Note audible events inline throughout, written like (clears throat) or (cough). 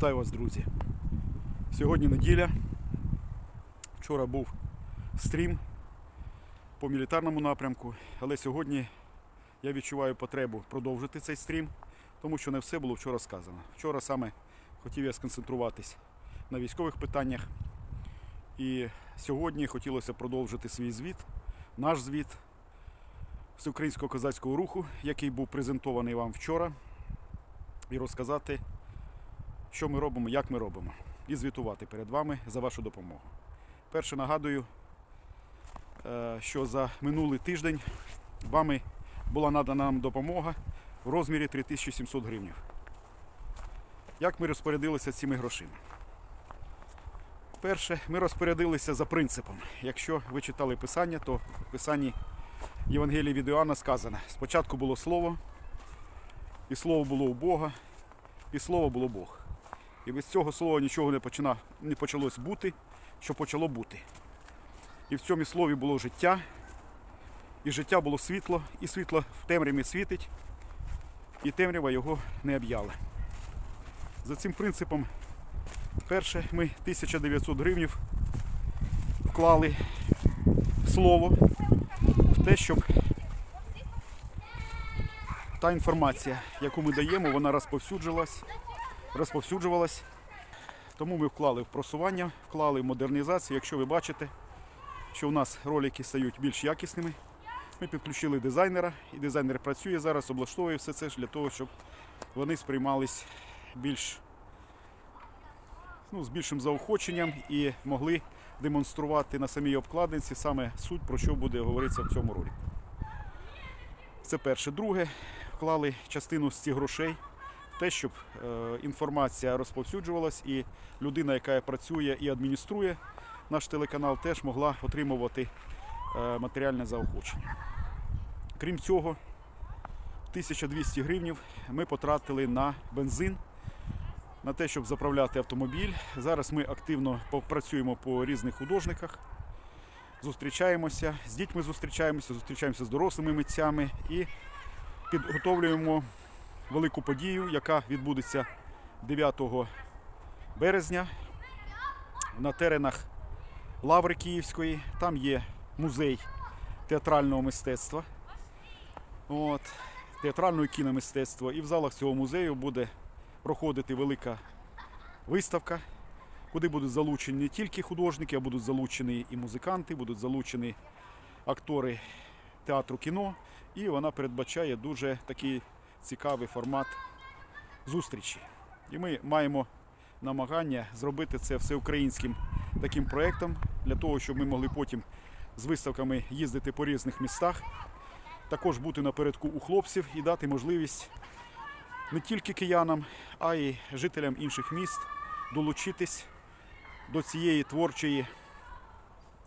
Вітаю вас, друзі. Сьогодні неділя. Вчора був стрім по мілітарному напрямку, але сьогодні я відчуваю потребу продовжити цей стрім, тому що не все було вчора сказано. Вчора саме хотів я сконцентруватись на військових питаннях. І сьогодні хотілося продовжити свій звіт, наш звіт Всеукраїнського козацького руху, який був презентований вам вчора, і розказати, що ми робимо, як ми робимо, і звітувати перед вами за вашу допомогу. Перше нагадую, е, що за минулий тиждень вами була надана нам допомога в розмірі 3700 гривень. Як ми розпорядилися цими грошима? Перше, ми розпорядилися за принципом. Якщо ви читали Писання, то в Писанні Євангелії від Іоанна сказано: спочатку було слово, і слово було у Бога, і слово було Бог. І без цього слова нічого не, почина, не почалось бути, що почало бути. І в цьому слові було життя, і життя було світло, і світло в темряві світить, і темрява його не об'яла. За цим принципом, перше, ми 1900 гривнів вклали в слово, в те, щоб та інформація, яку ми даємо, вона розповсюджувалась, розповсюджувалась. Тому ми вклали в просування, вклали в модернізацію. Якщо ви бачите, що у нас ролики стають більш якісними, ми підключили дизайнера, і дизайнер працює зараз, облаштовує все це для того, щоб вони сприймались більш ну, з більшим заохоченням і могли демонструвати на самій обкладинці саме суть, про що буде говоритися в цьому ролику. Це перше. Друге, вклали частину з цих грошей те, щоб е, інформація розповсюджувалась, і людина, яка працює і адмініструє наш телеканал, теж могла отримувати е, матеріальне заохочення. Крім цього, 1200 гривнів ми потратили на бензин, на те, щоб заправляти автомобіль. Зараз ми активно попрацюємо по різних художниках зустрічаємося, з дітьми зустрічаємося, зустрічаємося з дорослими митцями і підготовлюємо велику подію, яка відбудеться 9 березня на теренах Лаври Київської. Там є музей театрального мистецтва, от, театрального кіномистецтва. І в залах цього музею буде проходити велика виставка куди будуть залучені не тільки художники, а будуть залучені і музиканти, будуть залучені актори театру кіно. І вона передбачає дуже такий цікавий формат зустрічі. І ми маємо намагання зробити це всеукраїнським таким проєктом, для того, щоб ми могли потім з виставками їздити по різних містах, також бути напередку у хлопців і дати можливість не тільки киянам, а й жителям інших міст долучитись до цієї творчої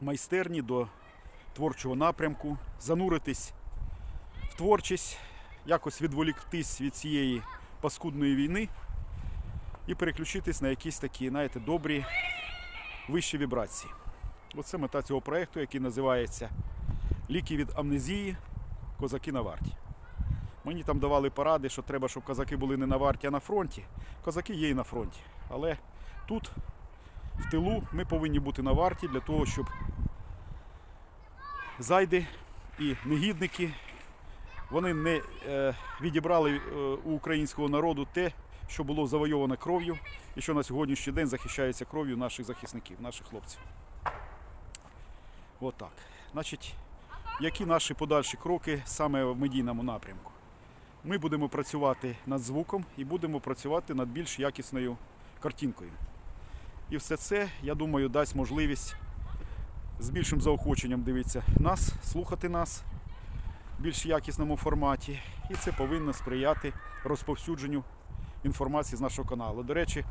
майстерні, до творчого напрямку, зануритись в творчість, якось відволіктись від цієї паскудної війни і переключитись на якісь такі, знаєте, добрі вищі вібрації. Оце мета цього проєкту, який називається Ліки від амнезії. Козаки на варті. Мені там давали поради, що треба, щоб козаки були не на варті, а на фронті. Козаки є і на фронті. Але тут, в тилу, ми повинні бути на варті для того, щоб зайди і негідники вони не е, відібрали е, у українського народу те, що було завойоване кров'ю і що на сьогоднішній день захищається кров'ю наших захисників, наших хлопців. Отак. Значить, які наші подальші кроки саме в медійному напрямку? Ми будемо працювати над звуком і будемо працювати над більш якісною картинкою. І все це, я думаю, дасть можливість з більшим заохоченням дивитися нас, слухати нас більш якісному форматі. І це повинно сприяти розповсюдженню інформації з нашого каналу. До речі,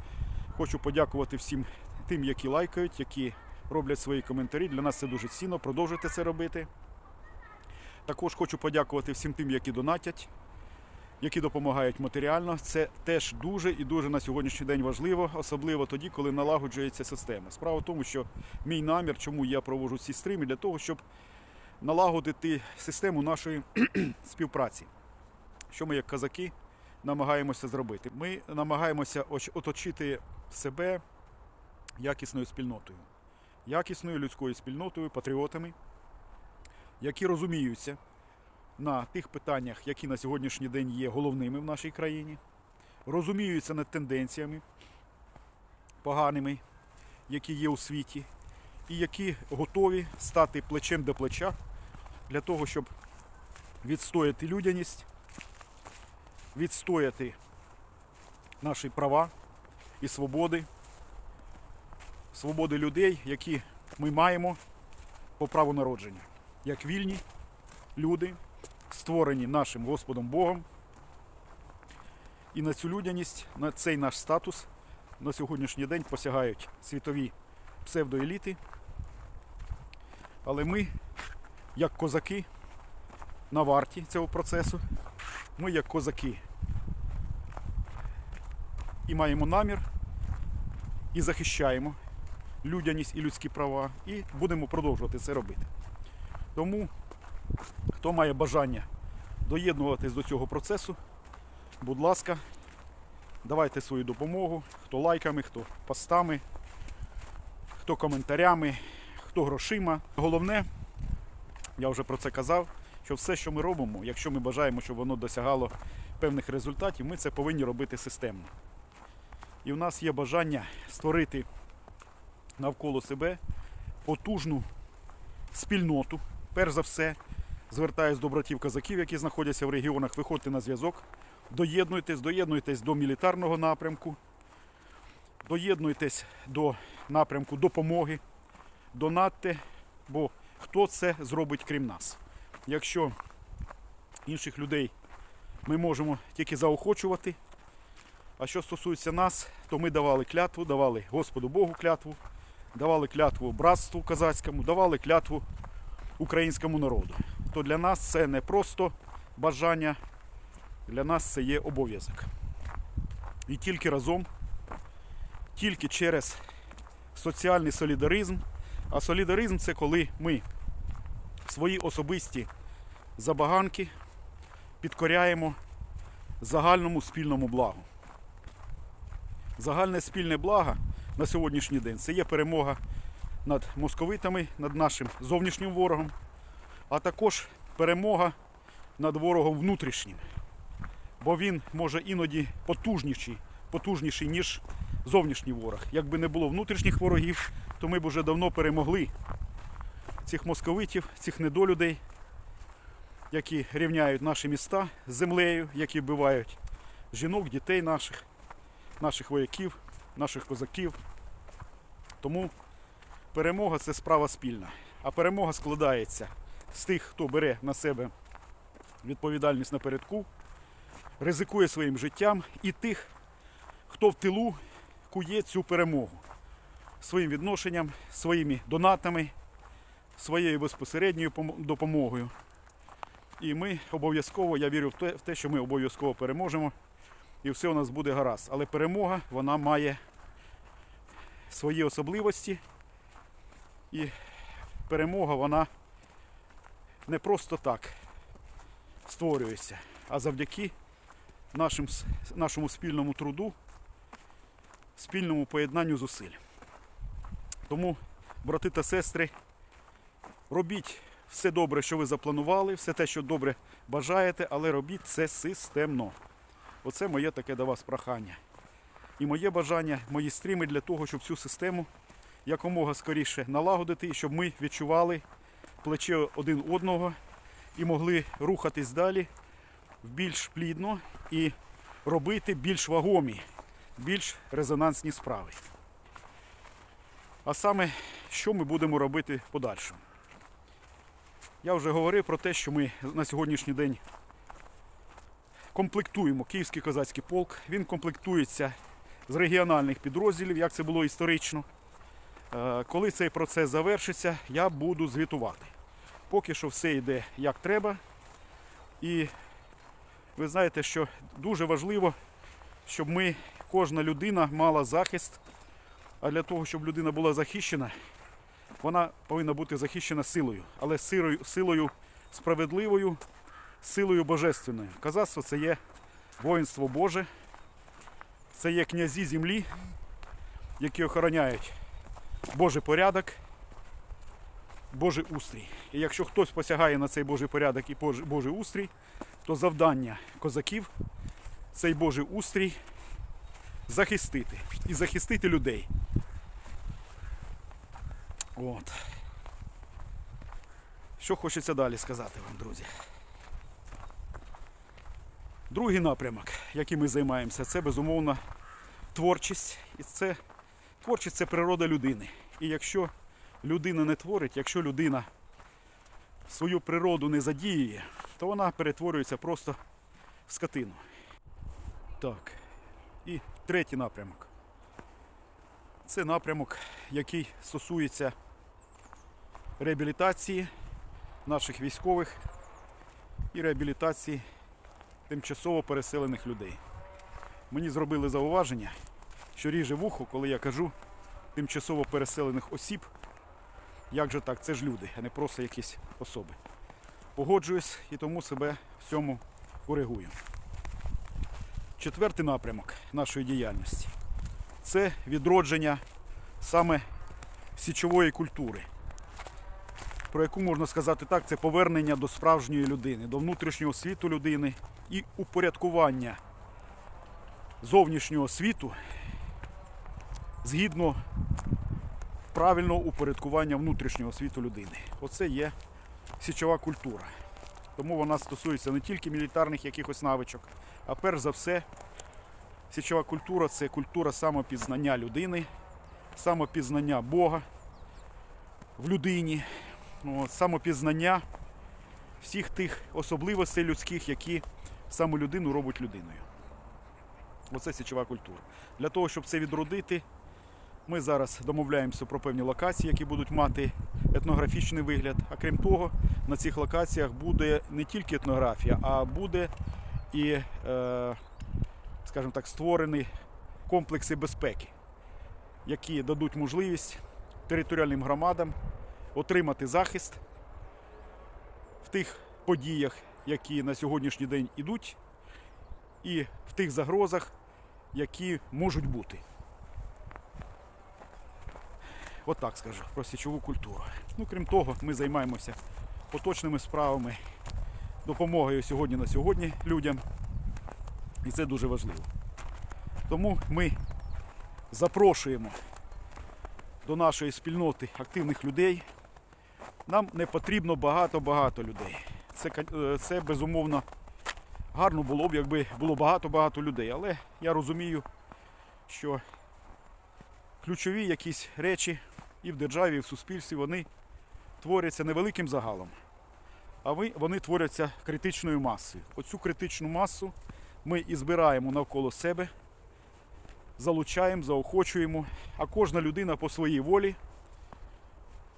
хочу подякувати всім тим, які лайкають, які роблять свої коментарі. Для нас це дуже цінно. Продовжуйте це робити. Також хочу подякувати всім тим, які донатять, які допомагають матеріально. Це теж дуже і дуже на сьогоднішній день важливо, особливо тоді, коли налагоджується система. Справа в тому, що мій намір, чому я проводжу ці стріми, для того, щоб налагодити систему нашої (clears throat) співпраці. Що ми, як казаки, намагаємося зробити. Ми намагаємося оч- оточити себе якісною спільнотою, якісною людською спільнотою, патріотами, які розуміються на тих питаннях, які на сьогоднішній день є головними в нашій країні, розуміються над тенденціями поганими, які є у світі, і які готові стати плечем до плеча для того, щоб відстояти людяність, відстояти наші права і свободи, свободи людей, які ми маємо по праву народження, як вільні люди, створені нашим Господом Богом. І на цю людяність, на цей наш статус на сьогоднішній день посягають світові псевдоеліти. Але ми, як козаки, на варті цього процесу, ми як козаки і маємо намір, і захищаємо людяність і людські права, і будемо продовжувати це робити. Тому, хто має бажання доєднуватись до цього процесу, будь ласка, давайте свою допомогу, хто лайками, хто постами, хто коментарями, хто грошима. Головне, я вже про це казав, що все, що ми робимо, якщо ми бажаємо, щоб воно досягало певних результатів, ми це повинні робити системно. І в нас є бажання створити навколо себе потужну спільноту. Перш за все, звертаюсь до братів казаків, які знаходяться в регіонах, виходьте на зв'язок, доєднуйтесь, доєднуйтесь до мілітарного напрямку, доєднуйтесь до напрямку допомоги, донатьте, бо хто це зробить крім нас? Якщо інших людей ми можемо тільки заохочувати, а що стосується нас, то ми давали клятву, давали Господу Богу клятву, давали клятву братству козацькому, давали клятву українському народу. То для нас це не просто бажання, для нас це є обов'язок. І тільки разом, тільки через соціальний солідаризм. А солідаризм це коли ми свої особисті забаганки підкоряємо загальному спільному благу. Загальне спільне благо на сьогоднішній день це є перемога над московитами, над нашим зовнішнім ворогом, а також перемога над ворогом внутрішнім. Бо він може іноді потужніший, потужніший, ніж зовнішній ворог. Якби не було внутрішніх ворогів, то ми б уже давно перемогли цих московитів, цих недолюдей, які рівняють наші міста з землею, які вбивають жінок, дітей наших, наших вояків, наших козаків. Тому перемога це справа спільна. А перемога складається з тих, хто бере на себе відповідальність напередку, ризикує своїм життям, і тих, хто в тилу кує цю перемогу своїм відношенням, своїми донатами, своєю безпосередньою допомогою. І ми обов'язково, я вірю в те, в те, що ми обов'язково переможемо, і все у нас буде гаразд. Але перемога вона має свої особливості. І перемога вона не просто так створюється, а завдяки нашим, нашому спільному труду, спільному поєднанню зусиль. Тому, брати та сестри, робіть все добре, що ви запланували, все те, що добре бажаєте, але робіть це системно. Оце моє таке до вас прохання. І моє бажання, мої стріми для того, щоб цю систему якомога скоріше налагодити, і щоб ми відчували плече один одного і могли рухатись далі більш плідно і робити більш вагомі, більш резонансні справи. А саме, що ми будемо робити в подальшому? Я вже говорив про те, що ми на сьогоднішній день комплектуємо Київський козацький полк. Він комплектується з регіональних підрозділів, як це було історично. Е, Коли цей процес завершиться, я буду звітувати. Поки що все йде як треба. І ви знаєте, що дуже важливо, щоб ми, кожна людина мала захист. А для того, щоб людина була захищена, вона повинна бути захищена силою, але силою, силою справедливою, силою божественною. Казацтво це є воїнство Боже. Це є князі землі, які охороняють Божий порядок, Божий устрій. І якщо хтось посягає на цей Божий порядок і Божий- устрій, то завдання козаків цей Божий устрій захистити і захистити людей. От. Що хочеться далі сказати вам, друзі? Другий напрямок, яким ми займаємося, це безумовно творчість. І це творчість це природа людини. І якщо людина не творить, якщо людина свою природу не задіює, то вона перетворюється просто в скотину. Так. І третій напрямок. Це напрямок, який стосується реабілітації наших військових і реабілітації тимчасово переселених людей. Мені зробили зауваження, що ріже вухо, коли я кажу тимчасово переселених осіб. Як же так? Це ж люди, а не просто якісь особи. Погоджуюсь і тому себе в цьому коригую. Четвертий напрямок нашої діяльності це відродження саме січової культури, про яку можна сказати так, це повернення до справжньої людини, до внутрішнього світу людини і упорядкування зовнішнього світу згідно правильного упорядкування внутрішнього світу людини. Оце є січова культура. Тому вона стосується не тільки мілітарних якихось навичок, а перш за все, січова культура це культура самопізнання людини, самопізнання Бога в людині, от, самопізнання всіх тих особливостей людських, які саме людину робить людиною. Оце січова культура. Для того, щоб це відродити, ми зараз домовляємося про певні локації, які будуть мати етнографічний вигляд. А крім того, на цих локаціях буде не тільки етнографія, а буде і, е, скажімо так, створені комплекси безпеки, які дадуть можливість територіальним громадам отримати захист в тих подіях, які на сьогоднішній день ідуть, і в тих загрозах, які можуть бути. От так скажу про січову культуру. Ну, крім того, ми займаємося поточними справами, допомогою сьогодні на сьогодні людям. І це дуже важливо. Тому ми запрошуємо до нашої спільноти активних людей. Нам не потрібно багато-багато людей. Це, е, це безумовно гарно було б, якби було багато-багато людей. Але я розумію, що ключові якісь речі і в державі, і в суспільстві вони творяться невеликим загалом, а вони творяться критичною масою. Оцю критичну масу ми і збираємо навколо себе, залучаємо, заохочуємо, а кожна людина по своїй волі,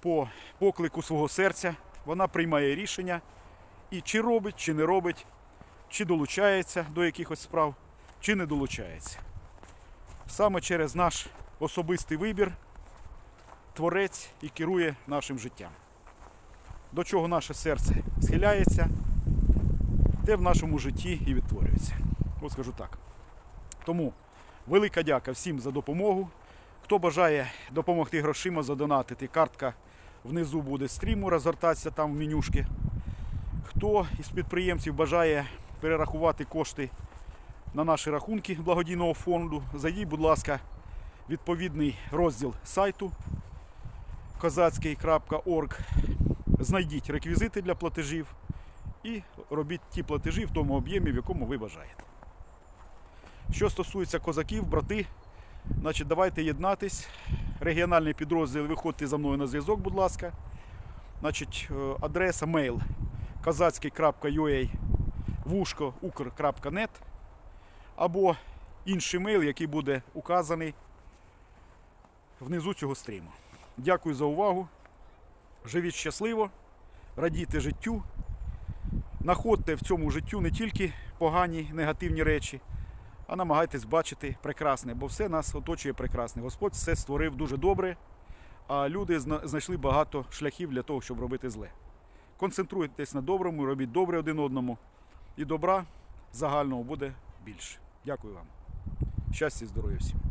по поклику свого серця, вона приймає рішення і чи робить, чи не робить, чи долучається до якихось справ, чи не долучається. Саме через наш особистий вибір творець і керує нашим життям. До чого наше серце схиляється, те в нашому житті і відтворюється. От скажу так. Тому велика дяка всім за допомогу. Хто бажає допомогти грошима, задонатити, картка внизу буде стріму, розгортатися там в менюшки. Хто із підприємців бажає перерахувати кошти на наші рахунки благодійного фонду, зайдіть, будь ласка, відповідний розділ сайту козацький.орг. Знайдіть реквізити для платежів і робіть ті платежі в тому об'ємі, в якому ви бажаєте. Що стосується козаків, брати, значить, давайте єднатись. Регіональний підрозділ, виходьте за мною на зв'язок, будь ласка. Значить, е, адреса мейл казацький.ua вушко ukr.net або інший мейл, який буде указаний внизу цього стріму. Дякую за увагу. Живіть щасливо, радійте життю. Находьте в цьому життю не тільки погані негативні речі, а намагайтесь бачити прекрасне, бо все нас оточує прекрасне. Господь все створив дуже добре, а люди знайшли багато шляхів для того, щоб робити зле. Концентруйтесь на доброму, робіть добре один одному, і добра загального буде більше. Дякую вам. Щастя і здоров'я всім.